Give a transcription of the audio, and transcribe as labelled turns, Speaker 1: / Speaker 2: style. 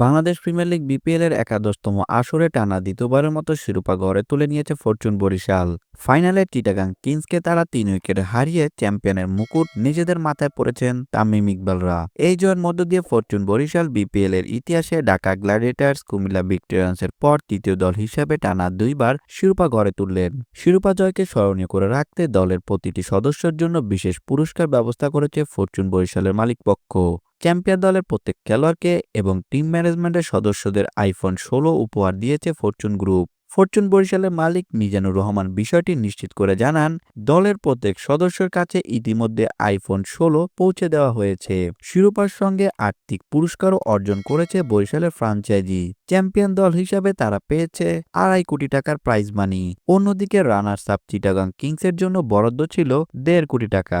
Speaker 1: Bangladesh premier league BPL এর একাদশতম আসরে টানা দ্বিতীয়বারের মতো শিরোপা ঘরে তুলে নিয়েছে ফরচুন বরিশাল। ফাইনালে চিটাগাং কিংসকে তারা তিন উইকেট হারিয়ে চ্যাম্পিয়নের মুকুট নিজেদের মাথায় পড়েছেন তামিম ইকবালরা। এই জয়ের মধ্য দিয়ে ফরচুন বরিশাল বিপিএল এর ইতিহাসে ঢাকা গ্ল্যাডিয়েটার্স কুমিল্লা ভিক্টোরিয়ান্সের পর তৃতীয় দল হিসেবে টানা দুইবার শিরোপা গড়ে তুললেন। শিরোপা জয়কে স্মরণীয় করে রাখতে দলের প্রতিটি সদস্যের জন্য বিশেষ পুরস্কার ব্যবস্থা করেছে ফরচুন বরিশালের মালিকপক্ষ। চ্যাম্পিয়ন দলের প্রত্যেক খেলোয়াড়কে এবং টিম ম্যানেজমেন্টের সদস্যদের আইফোন ষোলো উপহার দিয়েছে ফরচুন গ্রুপ। ফরচুন বরিশালের মালিক মিজানুর রহমান বিষয়টি নিশ্চিত করে জানান, দলের প্রত্যেক সদস্যের কাছে ইতিমধ্যে আইফোন ষোলো পৌঁছে দেওয়া হয়েছে। শিরোপার সঙ্গে আর্থিক পুরস্কারও অর্জন করেছে বরিশালের ফ্রাঞ্চাইজি। চ্যাম্পিয়ন দল হিসাবে তারা পেয়েছে আড়াই কোটি টাকার প্রাইজ মানি অন্যদিকে রানার্স আপ চিটাগাং কিংসের জন্য বরাদ্দ ছিল দেড় কোটি টাকা।